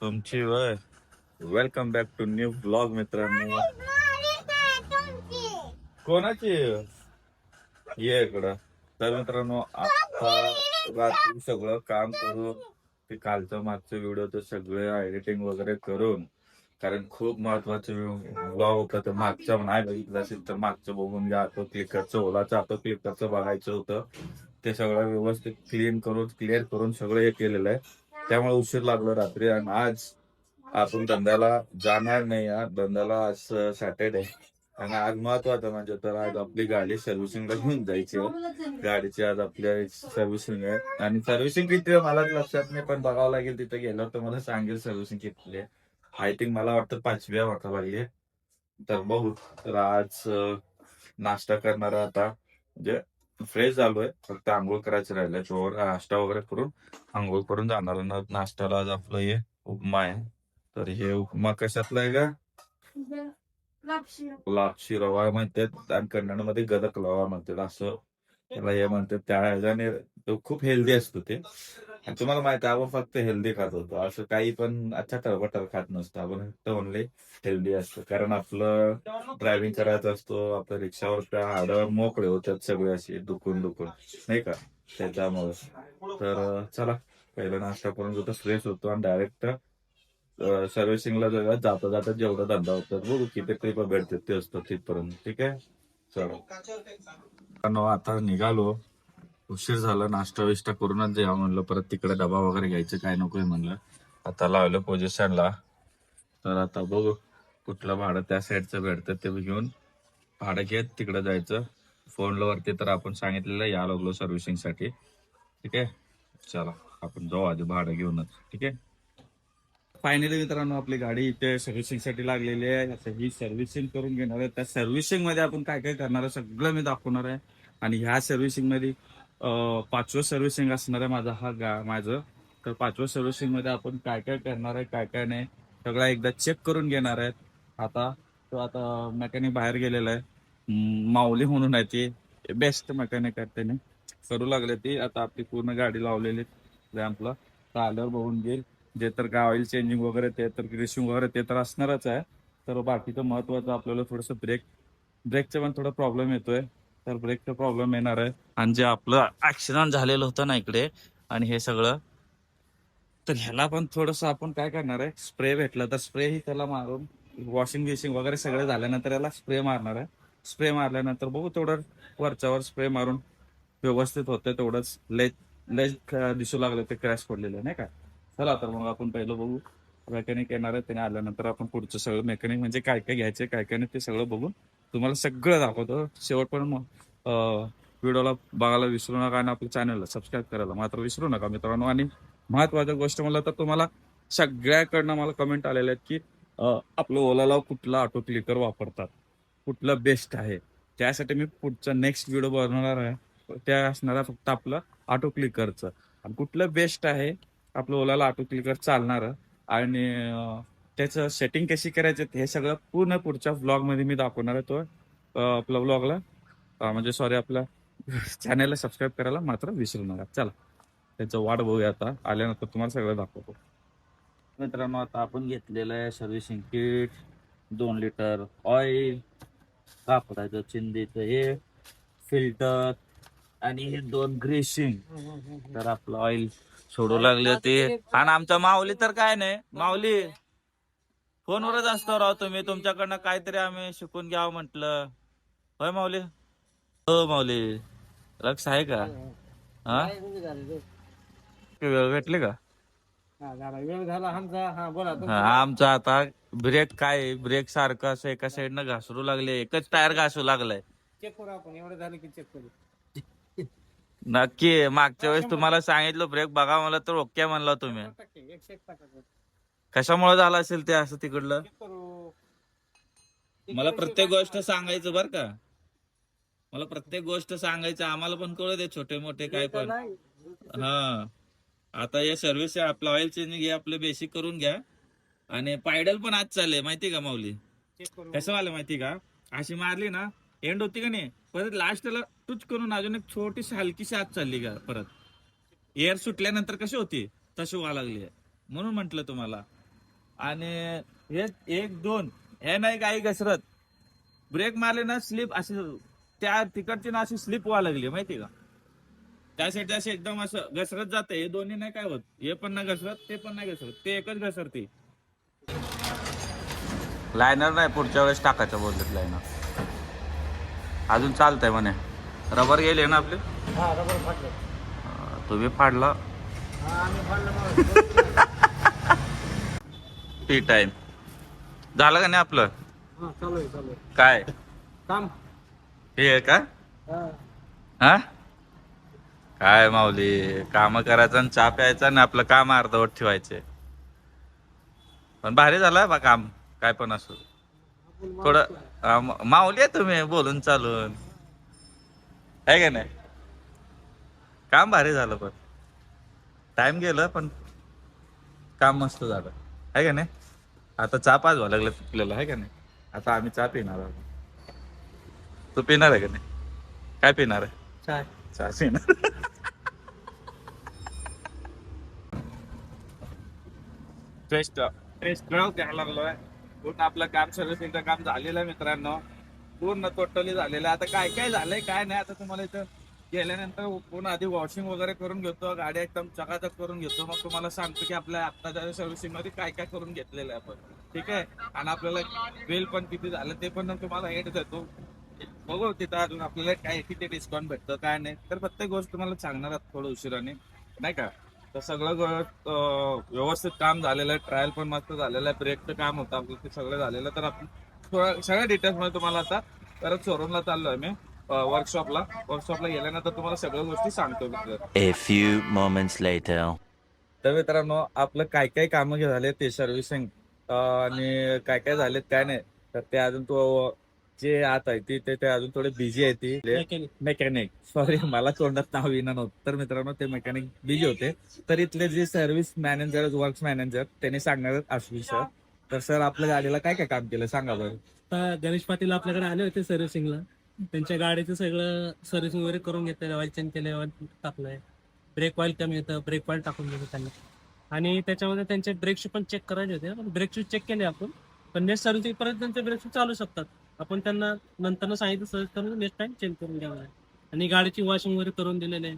तुमची वय. Welcome back to new blog मित्रांनो. कोणाची? ये इकडं. तर मित्रांनो आता रात्री सगळं काम करून ते कालचं मागचं व्हिडिओ तर सगळे एडिटिंग वगैरे करून. कारण खूप महत्वाचं ब्लॉग होता. तर मागचं नाही बघितलं असेल तर मागचं बघून घ्या. ऑटो क्लिकरचं ओलाचं ऑटो क्लिकरचं बघायचं होतं. ते सगळं व्यवस्थित क्लीन करून क्लिअर करून सगळं हे केलेलं आहे. त्यामुळे उशीर लागलो रात्री आणि आज आपण धंद्याला जाणार नाही या धंद्याला आज सॅटर्डे आणि आज महत्वाचं म्हणजे तर आज आपली गाडी सर्व्हिसिंगला घेऊन जायची आहे. गाडीची आज आपल्या सर्व्हिसिंग आहे. आणि सर्व्हिसिंग किती आहे मला लक्षात नाही पण बघावं लागेल तिथे गेल्यावर तर मला सांगेल सर्व्हिसिंग किती आहे. आय थिंक मला वाटतं पाचव्या वाटा लागली तर बघू. तर आज नाश्ता करणार आता. म्हणजे फ्रेश झालोय फक्त आंघोळ करायचं राहिलंय. चोर नाश्ता वगैरे करून आंघोळ करून जाणार. न- नाश्त्याला आज आपलं हे उपमा आहे. तर हे उपमा कशातला आहे का लापशी रवा म्हणतात आणि कन्नडमध्ये गदक रवा म्हणतात. असं त्याला हे म्हणतात. त्या ह्याच्याने तो खूप हेल्दी असतो ते. आणि तुम्हाला माहिती आहे आपण फक्त हेल्दी खात होतो. असं काही पण अच्छा टरबटर खात नसतं. आपण फक्त ओनली हेल्दी असतं. कारण आपलं ड्रायव्हिंग करायचा असतो आपल्या रिक्षावर त्या हाडं मोकळे होतात सगळे असे दुखून दुखून. नाही का? त्याच्यामुळे. तर चला. पहिला नाश्ता करून जो फ्रेश होतो आणि डायरेक्ट सर्व्हिसिंगला जाऊया जाता जाता जेवढा धंदा होतात बघू किती ट्रिप भेटतात ते असतं तिथपर्यंत. ठीक आहे? चला. आता निघालो. उशीर झाला नाश्ता विष्टा करूनच द्या म्हणलं परत तिकडे डबा वगैरे घ्यायचं काय नकोय म्हणलं. आता लावलं पोझिशनला तर आता बघू. कुठलं भाडं त्या साईडचं भेटतं ते घेऊन भाडं घेत तिकडे जायचं. फोनला वरती तर आपण सांगितलेलं या लागलो सर्व्हिसिंगसाठी. ठीक आहे? चला आपण जाऊ आधी भाडं घेऊनच. ठीक आहे? फायनली मित्रांनो आपली गाडी इथे सर्व्हिसिंगसाठी लागलेली आहे. आता ही सर्व्हिसिंग करून घेणार आहे. त्या सर्व्हिसिंगमध्ये आपण काय काय करणार आहे सगळं मी दाखवणार आहे. आणि ह्या सर्व्हिसिंगमध्ये पाचवं सर्व्हिसिंग असणार आहे माझा हा गा माझं. तर पाचव्या सर्व्हिसिंगमध्ये आपण काय काय करणार आहे काय काय नाही सगळं एकदा चेक करून घेणार आहेत. आता तो आता मेकॅनिक बाहेर गेलेला आहे. माऊली म्हणून आहे ती. बेस्ट मेकॅनिक आहे त्याने. करू लागले ती. आता आपली पूर्ण गाडी लावलेली रॅम्पला तर आल्यावर बघून घेईल. जे तर काय ऑइल चेंजिंग वगैरे ते तर ग्रेसिंग वगैरे ते तर असणारच आहे. तर बाकीचं महत्वाचं आपल्याला थोडंसं ब्रेक ब्रेकचा पण थोडा प्रॉब्लेम येतोय. तर ब्रेकचा प्रॉब्लेम येणार आहे. आणि जे आपलं ऍक्सिडेंट झालेलं होतं ना इकडे आणि हे सगळं तर ह्याला पण थोडस आपण काय करणार आहे? स्प्रे भेटलं तर स्प्रे ही त्याला मारून वॉशिंग बिशिंग वगैरे सगळं झाल्यानंतर याला स्प्रे मारणार आहे. स्प्रे मारल्यानंतर बघू तेवढं वरच्यावर स्प्रे मारून व्यवस्थित होतं तेवढंच. लेज लेज दिसू लागलं ते क्रॅश पडलेलं नाही का? चला तर मग आपण पहिलं बघू. मेकॅनिक येणार आहे त्याने आल्यानंतर आपण पुढचं सगळं मेकॅनिक म्हणजे काय काय घ्यायचे काय काय नाही ते सगळं बघून तुम्हाला सगळं दाखवतो. शेवटपर्यंत व्हिडिओला बघायला विसरू नका आणि आपल्या चॅनलला सबस्क्राईब करायला मात्र विसरू नका मित्रांनो. आणि महत्वाची गोष्ट म्हणलं तर तुम्हाला सगळ्याकडनं मला कमेंट आलेले आहेत की आपलं ओलाला कुठला ऑटो क्लिकर वापरतात? कुठलं बेस्ट आहे? त्यासाठी मी पुढचा नेक्स्ट व्हिडिओ बनवणार आहे. त्या असणार आहे फक्त आपलं ऑटो क्लिकरचं आणि कुठलं बेस्ट आहे? आपलं ओलाला ऑटो क्लिकर चालणार. आणि त्याचं सेटिंग कशी करायचं हे सगळं पूर्ण पुढच्या व्लॉगमध्ये मी दाखवणार आहे तो अं, व्लॉगला म्हणजे सॉरी आपल्या चॅनलला सबस्क्राईब करायला मात्र विसरू नका. चला त्याचं वाट बघूया आता. आल्यानंतर तुम्हाला सगळं दाखवतो. मित्रांनो आता आपण घेतलेलं आहे सर्व्हिसिंग किट दोन लिटर ऑइल कापडाचं चिंदीचं हे फिल्टर आणि हे दोन ग्रेसिंग तर आपलं ऑइल सोडू लागले ते आणि आमचा माऊली तर काय नाही. माऊली फोनवरच असतो राव तुम्ही. तुमच्याकडनं काहीतरी आम्ही शिकून घ्यावं म्हंटल. होय माऊली? हो माऊली. लक्ष आहे का? हा वेळ भेटले का? वेळ झाला आमचा. हा बोला हा, आमचा आता ब्रेक काय ब्रेक सारखं असं एका साईडनं घासरू लागले एकच टायर घासू लागलाय. चेक करू आपण एवढं झालं की चेक करू. नक्की मागच्या वेळेस तुम्हाला सांगितलं ब्रेक बघा मला तर ओके म्हणला तुम्ही. टक्के एकशे एक टाका कशामुळे झालं असेल ते असं तिकडलं? चेक करू. मला प्रत्येक गोष्ट सांगायचं बर का. मला प्रत्येक गोष्ट सांगायचं आम्हाला पण कळू दे छोटे मोठे काय पण. हा. आता हे सर्व्हिस आपलं ऑइल चेंजिंग हे आपलं बेसिक करून घ्या. आणि पायडल पण आज चालले माहिती का माऊली? कसं आलं माहिती का? अशी मारली ना एंड होती का नाही परत लास्टला टूच करून अजून एक छोटीशी हलकीशी आत चालली का परत. एअर सुटल्यानंतर कशी होती? तशी व्हा लागली म्हणून म्हंटल तुम्हाला. आणि हे एक दोन हे नाही काही घसरत. ब्रेक मारले ना स्लिप अशी त्या तिकडची ना अशी स्लिप व्हायला लागली माहिती का? त्यासाठी असे एकदम असं घसरत जाते. हे दोन्ही नाही काय होत. हे पण नाही घसरत ते पण नाही घसरत. ते एकच घसरते. लायनर नाही पुढच्या वेळेस टाकायचं बोललेत लायनर अजून चालतंय म्हणे. रबर गेले ना आपले? हा रबर फाटलं. अं, तुम्ही फाडला. हा टी टाइम झालं का नाही आपलं? हा चालू आहे चालू आहे. काय? काम? हे का? हा. हा? काय माऊली काम करायचं आणि चहा प्यायचा आणि आपलं काम अर्धवट ठेवायचे. पण भारी झालं बा काम काय पण असो. थोड थोडं माऊली आहे तुम्ही बोलून चालून. आहे का नाही? काम भारी झालं पण. टाइम गेलं पण काम मस्त झालं. आहे का नाही? आता चहा पाच व्हायला लागलं आपल्याला आहे का नाही? आता आम्ही चहा पिणार आहोत. तू पिणार आहे का नाही? काय पिणार आहे? चाय चहा बेस्ट बेस्ट टेस्ट लागलोय. पूर्ण आपलं काम सर्व्हिसिंगचं काम झालेलं आहे मित्रांनो. पूर्ण टोटली झालेलं आहे. आता काय काय झालंय काय नाही आता तुम्हाला इथं गेल्यानंतर पूर्ण आधी वॉशिंग वगैरे करून घेतो. गाडी एकदम चकाचक करून घेतो. मग तुम्हाला सांगतो की आपल्या आत्ताच्या सर्व्हिसिंगमध्ये काय काय करून घेतलेलं आहे आपण. ठीक आहे? आणि आपल्याला बिल पण किती झालं ते पण तुम्हाला हेड देतो बघू तिथं अजून आपल्याला काय किती डिस्काउंट भेटतं काय नाही. तर प्रत्येक गोष्ट तुम्हाला सांगणार आहात थोडं उशिराने. नाही का? तर सगळं गो- अं, व्यवस्थित काम झालेलं आहे. ट्रायल पण मस्त झालेलं आहे. ब्रेकचं काम होतं आपलं ते सगळं झालेलं. तर आपण थोडं सगळ्या डिटेल्समध्ये तुम्हाला आता परत शोरूमला चाललोय मी वर्कशॉपला वर्कशॉपला गेल्यानंतर तुम्हाला सगळ्या गोष्टी सांगतो मी A few moments later. तर मित्रांनो आपलं काय काय कामं झाले ते सर्व्हिसिंग आणि काय काय झालेत काय नाही. तर ते अजून तो जे आत आहे ती ते ते अजून थोडे बिझी आहे ती. मेकॅनिक सॉरी मला तोंडात नाव येणार नव्हतं. तर मित्रांनो ते मेकॅनिक बिझी होते. तर इथले जे सर्व्हिस मॅनेजर वर्क्स मॅनेजर त्यांनी सांगणार आश्विन सर तर सर आपल्या गाडीला काय काय काम केलं सांगा बरं. आता गणेश पाटील आपल्याकडे आले होते सर्व्हिसिंगला त्यांच्या गाडीचं सगळं सर्व्हिसिंग वगैरे करून घेतलं ऑइल चेंज केलं ऑइल टाकलंय. ब्रेक ऑइल कमी होतं. ब्रेक ऑइल टाकून दिलं त्यांना. आणि त्याच्यामध्ये त्यांचे ब्रेक शू पण चेक करायचे होते. ब्रेक शू चेक केले आपण. पण नेक्स्ट सर्व्हिसिंग पर्यंत त्यांचे ब्रेक शू चालू शकतात. आपण त्यांना नंतर सांगितलं सर्व्हिस करून नेक्स्ट टाइम चेंज करून घ्यावं आणि गाडीची वॉशिंग वगैरे करून दिलेले.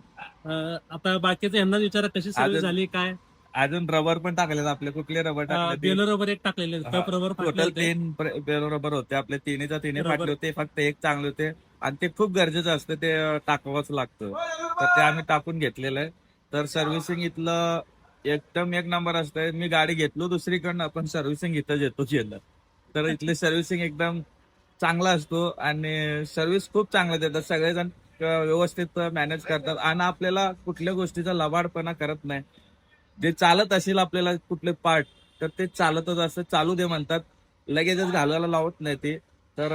आता बाकीचं यांना विचारा कशी सर्व्हिस झाली काय? अजून रबर पण टाकलेत आपले कुठले रबर टाकले बेलो रबर एक टाकलेले कप रबर टोटल तीन बेलो रबर होते आपले तिन्हीचा तिन्ही रबर. फाटले होते फक्त एक चांगले होते. आणि ते खूप गरजेचं असतं ते टाकावंच लागतं. तर ते आम्ही टाकून घेतलेलं आहे. तर सर्व्हिसिंग इथलं एकदम एक नंबर असतंय मी गाडी घेतलो दुसरीकडनं पण सर्व्हिसिंग इथंच येतो केलं तर इथले सर्व्हिसिंग एकदम चांगला असतो आणि सर्व्हिस खूप चांगलं देतात. सगळेजण व्यवस्थित मॅनेज करतात. आणि आपल्याला कुठल्या गोष्टीचा लबाडपणा करत नाही. जे चालत असेल आपल्याला कुठले पार्ट तर ते चालतच असं चालू दे म्हणतात. लगेचच घालायला लावत नाही ते. तर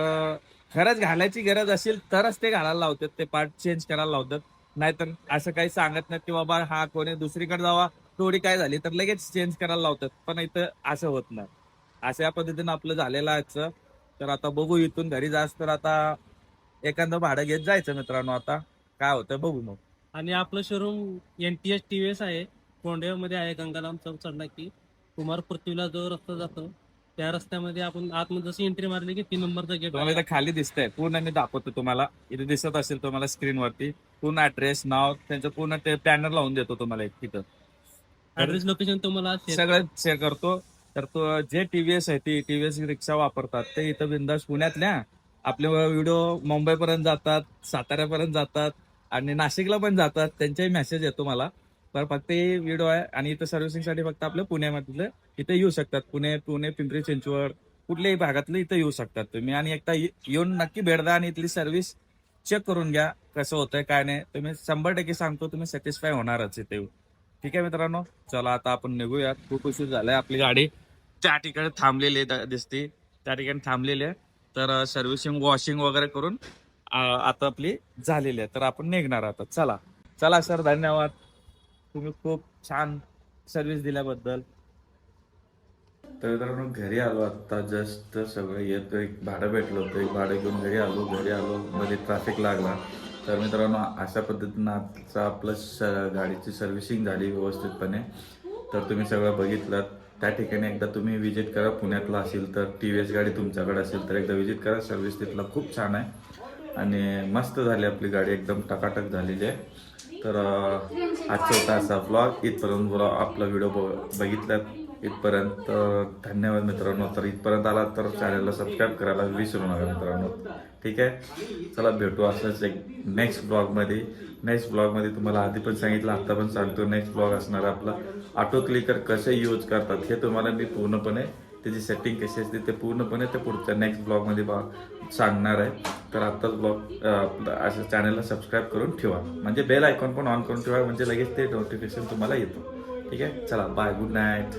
खरंच घालायची गरज असेल तरच ते घालायला लावतात. ते पार्ट चेंज करायला लावतात. नाहीतर असं काही सांगत नाही की बाबा हा कोणी दुसरीकडे जावा थोडी काय झाली तर लगेच चेंज करायला लावतात. पण इथं असं होत नाही. अशा पद्धतीनं आपलं झालेलं आहे आजचं. तर आता बघू इथून घरी जास तर आता एखादं भाडं घेत जायचं मित्रांनो आता. काय होतं बघू मग. आणि आपलं showroom N T S T V S आहे. कोंडेमध्ये आहे गंगाराम चौक चढला की कुमार पृथ्वीला जो रस्ता जातो त्या रस्त्यामध्ये आपण आतमध्ये जशी एंट्री मारली की तीन नंबरचा गेट तुम्हाला इथं खाली दिसतंय. पूर्ण मी दाखवतो तुम्हाला. इथे दिसत असेल तुम्हाला स्क्रीनवरती पूर्ण ऍड्रेस नाव त्यांचं पूर्ण ते पॅनर लावून देतो तुम्हाला एक तिथं. ऍड्रेस लोकेशन तुम्हाला share सगळं शेअर करतो. तर तो जे टीव्हीएस आहे ती टीव्हीएस रिक्षा वापरतात. ते इथं बिंदास पुण्यातल्या आपले व्हिडिओ मुंबईपर्यंत जातात साताऱ्यापर्यंत जातात आणि नाशिकला पण जातात. त्यांचाही मेसेज येतो मला. तर फक्त हे व्हिडिओ आहे आणि इथं सर्व्हिसिंगसाठी फक्त आपलं पुण्यामधलं इथं येऊ शकतात. पुणे पुणे पिंपरी चिंचवड कुठल्याही भागातलं इथं येऊ शकतात तुम्ही. आणि एकदा ये- येऊन नक्की भेट द्या आणि इथली सर्व्हिस चेक करून घ्या कसं होतंय काय नाही. तुम्ही शंभर टक्के सांगतो तुम्ही सॅटिस्फाय होणारच इथे ठीक आहे मित्रांनो? चला आता आपण निघूयात. खूप उशीर झालाय आपली गाडी. त्या ठिकाणी थांबलेली दिसते. त्या ठिकाणी थांबलेली आहे. तर सर्व्हिसिंग वॉशिंग वगैरे करून आता आपली झालेली आहे. तर आपण निघणार आता. चला. चला सर धन्यवाद. तुम्ही खूप छान सर्व्हिस दिल्याबद्दल. तर मित्रांनो घरी आलो आता. जस्ट सगळं येतो. एक भाडं भेटलं होतं. एक भाडं घेऊन घरी आलो. घरी आलो. मध्ये ट्रॅफिक लागला. तर मित्रांनो अशा पद्धतीनं आजचं आपलं स गाडीची सर्व्हिसिंग झाली व्यवस्थितपणे. तर तुम्ही सगळं बघितलं. त्या ठिकाणी एकदा तुम्ही व्हिजिट करा. पुण्यातला असेल तर टी व्ही एस गाडी तुमच्याकडे असेल तर एकदा व्हिजिट करा. सर्व्हिस तिथला खूप छान आहे. आणि मस्त झाली आपली गाडी. एकदम टकाटक झालेली आहे. तर आजचा होता असा ब्लॉग इथपर्यंत आपला व्हिडिओ बघितला इथपर्यंत धन्यवाद मित्रांनो. तर इथपर्यंत आला तर चॅनलला सबस्क्राईब करायला विसरू नका मित्रांनो. ठीक आहे? चला भेटू असंच एक नेक्स्ट ब्लॉगमध्ये नेक्स्ट ब्लॉगमध्ये तुम्हाला आधी पण सांगितलं आत्ता पण सांगतो नेक्स्ट ब्लॉग असणार आपला ऑटो क्लिकर कसे यूज करतात हे तुम्हाला मी पूर्णपणे त्याची सेटिंग कशी असते ते पूर्णपणे ते पुढच्या नेक्स्ट ब्लॉगमध्ये बा सांगणार आहे. तर आत्ताच ब्लॉग असं चॅनलला सबस्क्राईब करून ठेवा. म्हणजे बेल आयकॉन पण ऑन करून ठेवा म्हणजे लगेच ते नोटिफिकेशन तुम्हाला येतो. ठीक आहे चला बाय गुड नाईट